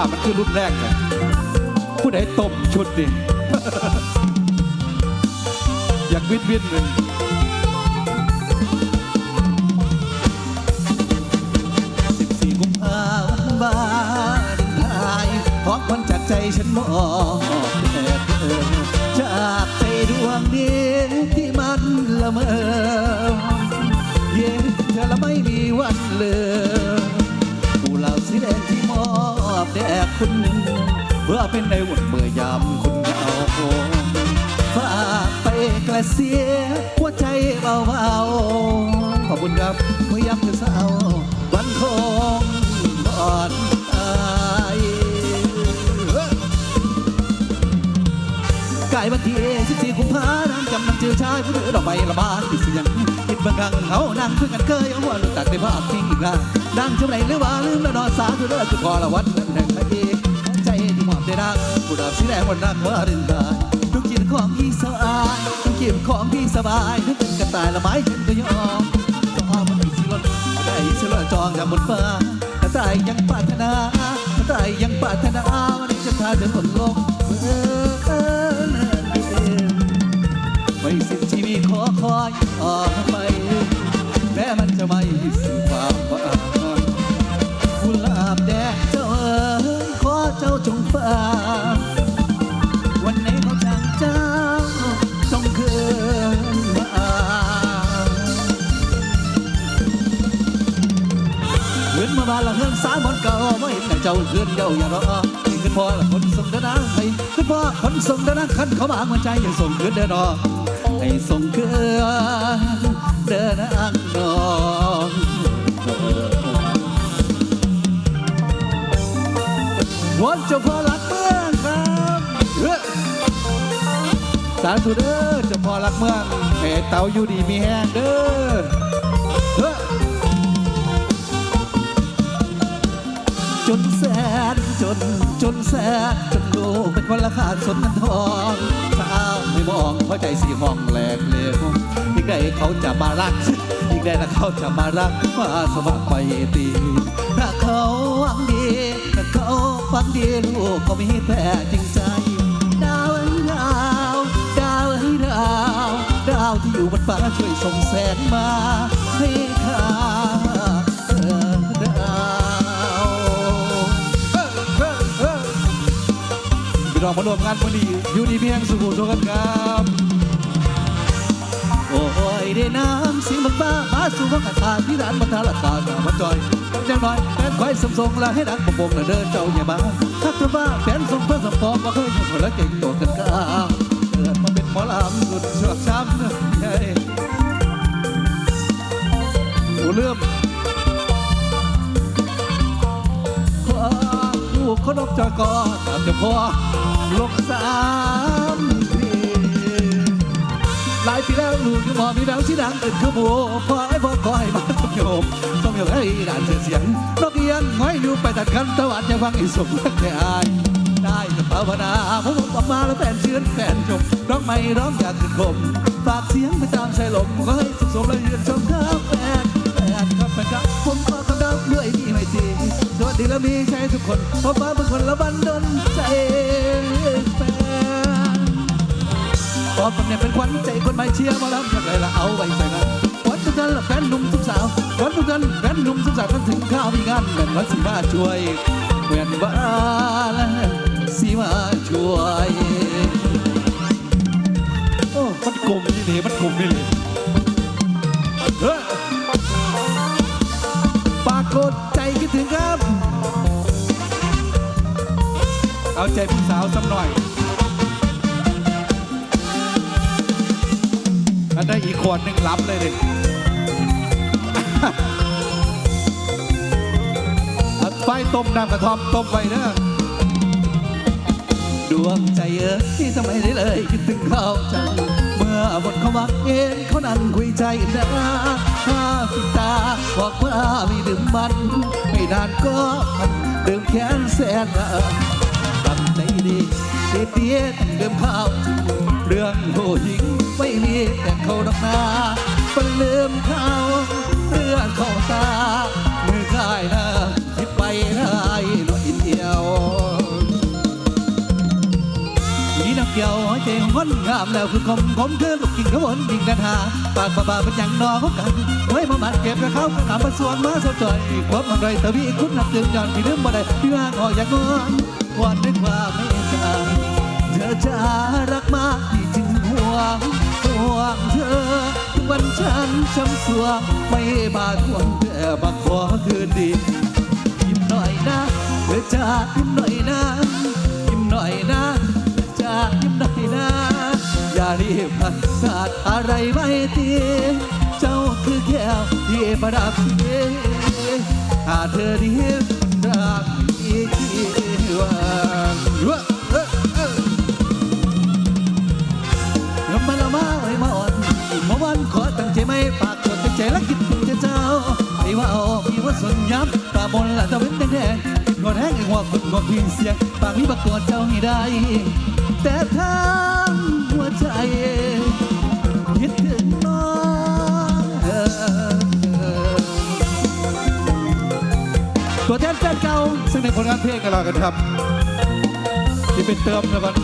าพมันคือรุ่นแรกเลยผู้ใดต้มชุดนี่อยากวินวินเลย14กุมภาพันธ์วาเลนไทน์ของคนจากใจฉันมอบแด่เธอจากใจดวงนี้ที่มันละเมอเย็นเธอละไม่มีวันเลย คุณเพื่อเป็นในวันเมื่อยามคุณเหงาฝากไปกระเสียหัวใจเบาๆขอบคุณครับเมื่อยามเธอเศร้าวันคงอ่อนอายกายวันที่14กุมภาพันธ์กำลังเจอชายผู้เดือดอกใบละบานที่เสียงคิดบางครั้งเขานั่งคุยกันเคยเอาหัวรู้จักในภาพจริงอีกแล้วดังเท่าไรหรือว่าลืมแล้วนอนสาธุเด้อจุดคอละวันนั้นแห่ง พระเอกใจที่มอบได้รักผู้ดาวสีแดงวันรักว่าเดินทาทุกกินของพี่สบายทุกกินของพี่สบายนึกเป็นกระต่ายละไม้ฉันก็ยอมก็มันมีสิรถได้สิรถจองจากบนฟ้าแต่ใจยังปรารถนาแต่ใจยังปรารถนาวันนี้จะพาเดินบนโลกเออเออเออไม่สิ้นชีวิตขอคอย เพื่อนเจ้าอย่ารอขึ้นพ่อละคนส่งเดินนะให้ขึ้นพ่อคนส่งเดินนะขันเขาบางมันใจอย่าส่งเฮือนเดินรอให้ส่งเฮือนเดินอังนองวันเจ้าพ่อรักเมืองครับสาธุเด้อเจ้าพ่อรักเมืองแม่เต่าอยู่ดีมีแห้งเด้อ จนแสนจนจนแสนจนลูเป็นคนละขาดสนกันทองสาวไม่มองเพราะใจสีห้องแหลกเหลวอีกใดเขาจะมารัก อีกใดนะเขาจะมารักว่าสมัครไปตีถ้าเขาหวังดีถ้าเขาหวังดีลูกก็มีแต่จริงใจดาวเอ้ดาวดาวเอ้ดาวดาวที่อยู่บนฟ้าช่วยส่งแสงมาให้ข้า พี่น้องมาร่วมงานวันนี้อยู่ดีเพียงสุขุมสุขกันครับ โอ้ยได้น้ำเสียงบังบ้ามาสู่วังอาคารที่ร้านบรรทาลักตากับมันจอยจังหน่อยแฟนควายสมทรงและให้ดังบงบงและเดินเจ้าอย่ามาทักเธอว่าแฟนทรงเพื่อสมปองว่าเคยอยู่คนละเก่งโตกันก้าเกิดมาเป็นหมอลำสุดชือกช้ำเฮ้ยโอ้เริ่ม คารพจกอตามเจ้าพ่อลงสามปีหลายปีแล้วลูกยังมองมีแววที่ดังตื่นขโมพอไอ้พ่อคอยมาต้องโยมต้องโยมให้ด่านเสียงนกเอียนห้อยอยู่ไปตัดกันตะวันจะฟังอีสมรักแค่อายได้แต่ภาวนาผมออกมาแล้วแฟนเชื่อนแฟนชมร้องไม่ร้องอยากขึ้นคมฝากเสียงไปตามสายลมก็ให้สุขสมและยืนชมครับ มีใช้ทุกคนเพราะฟ้าเป็นคนละบันดนใจแฟนพอคนเนี่ยเป็นขวัญใจคนไม่เชียร์มาแล้วจากไรละเอาไว้ใส่งานวันทุกท่านละแฟนหนุ่มทุกสาววันทุกท่านแฟนหนุ่มทุกสาวกันถึงข้าวมีงานเหมือนวันสิมาช่วยเหมือนว่าสิมาช่วยโอ้มันกลมนี่นี่มันกลมนี่เลยเฮ้ยปรากฏใจคิดถึงครับ เอาใจพี่สาวสักหน่อยอันได้อีกขวดหนึ่งรับเลยดิไฟต้มน้ำกระท่อมต้มไว้เด้อดวงใจเอ๋ยที่ทำไมได้เลยคิดถึงเขาจังเมื่อบนเขาวักเอ็นเขานั่งคุยใจนะข้าปิดตาบอกว่าไม่ดื่มมัน ไม่นานก็มันดื่มแค้นแสน ดีตีเตี้ยตั้งเดิมข้าวเรื่องโหยิงไม่มีแต่เขาดอกนาเป็นลืมเขาเรื่องเขาตาเมื่อค่ายนะคิดไปได้น่อยเดียวนี่น้ำเกี่ยวเจห้อนงามแล้วคือคมคมเคือลูกกินงขบวนดิ่งกระทาปากบ้าเป็นอย่างนอเขากันไม่มาหมัดเก็บกระเข้ากระถามมาสวนมาสดนใยความมันไรแต่พี่คุณนับจึงย้อนพี่เลื่อมบ่ได้พี่ว่างออย่างงอน วันด้วยความไม่ตาเธอจะรักมากที่จึงห่วงห่วงเธอทุกวันฉันช้ำสวงไม่มาทวงแต่มาขอคืนดียิ้มหน่อยนะเธอจะยิ้มหน่อยนะยิ้มหน่อยนะเธอจะยิ้มหน่อยนะอย่ารีบพันขาดอะไรไม่ตีเจ้าคือแก้วที่ประดับเสีถ้าเธอดีรัก มมาละมาไว้มาอ่อนมื่อวันขอตั้งใจไม่ปากกดตั้งใจและคิดถึงเจ้าไอ้ว่าเอาพี่ว่าสนย้ำตาบนละตาเว้นแดงๆงอนแห้งไอ้หัวคุณงอพิงเสียงปากมีปากกดเจ้าให้ได้ แต่ทางหัวใจ ตัวแทนแฟนเก่าซึ่งในผลงานเพลงกันแล้วกันครับ ที่เป็นเติมนะครับ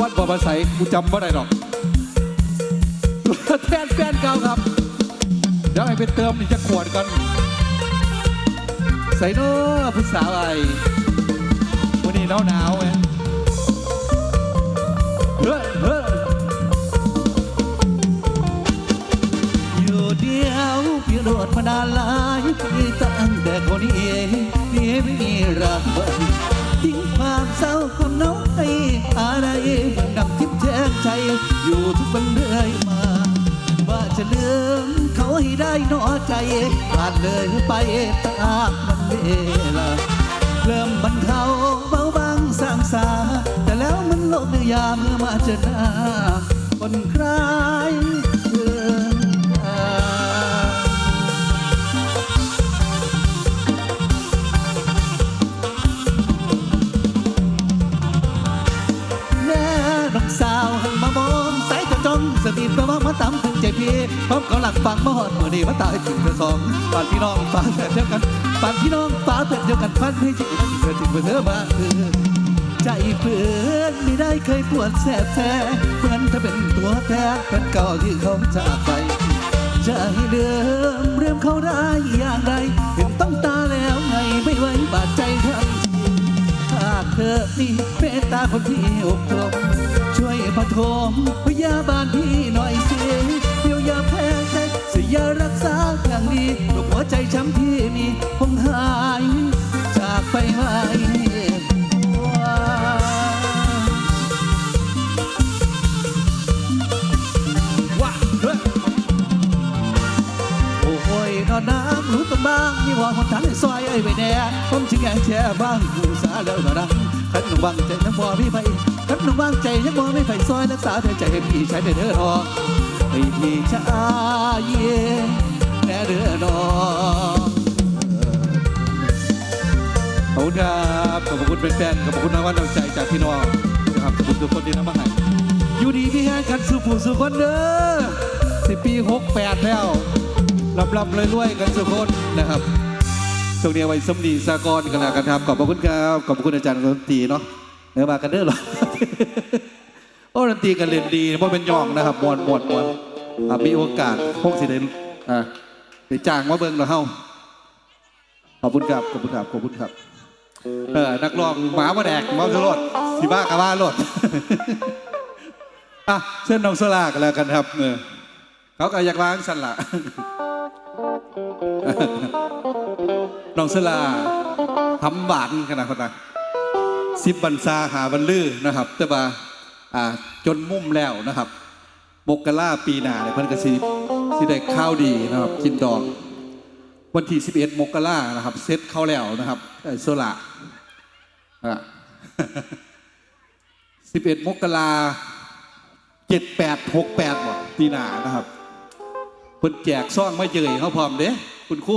วัดบ่อมาใสกูจำไม่ได้หรอกตัวแทนแฟนเก่าครับเดี๋ยวให้เป็นเติมนี่จะขวดกันใส่เน้อผู้สาวไอ้วันนี้หนาวหนาวไงเฮ้ยเฮ้ยอ โรดมานาลายตั้งแต่คนนี้เองพี่ไม่มีรักบันทิ้งความเศร้าความเหงาให้อะไรมันำทิพย์แทงใจ อยู่ทุกวันเรื่อยมาว่าจะลืมเขาให้ได้หนอใจผ่านเลยไปตามมันเวลาเริ่มบรรเทาเบาบางสางสา แต่แล้วมันโลกเนื้อยาเมื่อมาเจอหน้าคนใคร พี่พร้อมเขาหลักฟังมหอดมือนี้มาตายถึงกระสองปานพี่น้องฝาแฝดเดียวกันปานพี่น้องฝาแฝดเดียวกันฟันให้จิตมันเกิดถึงเพื่อเธอมาคือใจเพื่อนไม่ได้เคยปวดแสบแท้เหมือนถ้าเป็นตัวแท้เป็นเก่าที่เขาจากไปจะให้เดิมเริ่มเขาได้อย่างไรเห็นต้องตาแล้วไงไม่ไหวบาดใจทำทีหากเธอมีเมตตาคนที่อกตรงช่วยปฐมพยาบาลพี่น่อย ยารักษาอย่างดีโรคหัวใจช้ำที่มีคงหาย จากไปไหมนอนน้ำรู้ตัวบ้างมีว่าคนทางให้ซอยไอ้ไว้แน่ผมชิงแองแช่บ้างผู้สาแล้วก็ดังขันหนุ่มวางใจยังบ่ไมีไปขันหนุ่มวางใจยังบ่ไมีไปซอยรักษาเธอใจให้พี่ใช้เด้อเด้อรอ ให้พี่ชายแน่เด้อนองขอบคุณครับขอบคุณเป็นแฟนขอบคุณนะว่าน้ำใจจากพี่น้องนะครับขอบคุณทุกคนที่นำมาให้อยู่ดีพี่แห้งกันสุผู้สุคนเด้อสิปีหกแปดแล้วรับรับๆรวยๆกันสุกคนนะครับช่วงนี้เอาไว้สมดีสากรกันแล้วกันครับขอบคุณครับขอบคุณอาจารย์ดนตรีเนาะเนื้อมากันเด้อหรอโอ้ดนตรีกันเล่นดีเพราะเป็นยองนะครับมวนมวนมวน อะมีโอกาสพงสิเดนอ่าไปจ้างมาเบิ่งเราเฮาขอบคุณครับขอบคุณครับขอบคุณครับเออนักร้องหมามาแดกเมาสลดสิบ้ากะว่าลดอะเส้นน้องโซลากแล้วกันครับเออเขาก็อยากล้างสันละน้องโซลาทำหวานขนาดคนนะสิบบันซาหาบันลือนะครับ แต่ว่าจนมุ่มแล้วนะครับ มกราปีหน้าเนี่ยเพิ่นก็สิสิได้ข้าวดีนะครับกินดอก วันที่11มกรานะครับเซตเข้าแล้วนะครับไอ้โซล่าอะ11มกรา78 68บ่ปีหน้านะครับเพิ่นแจกซ่องมาเยยเขาพร้อมเด้คุณครู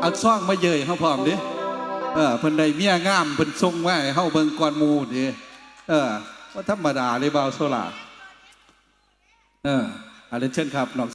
เอาซ่องมาเยยเขาพร้อมเด้เออเพิ่นได้เมียงามเพิ่นส่งมาให้เฮาเบิ่งก่อนหมู่เด้เออว่าธรรมดาเลยบ่าวโซล่า เอออาเรนเชิญครับน้อง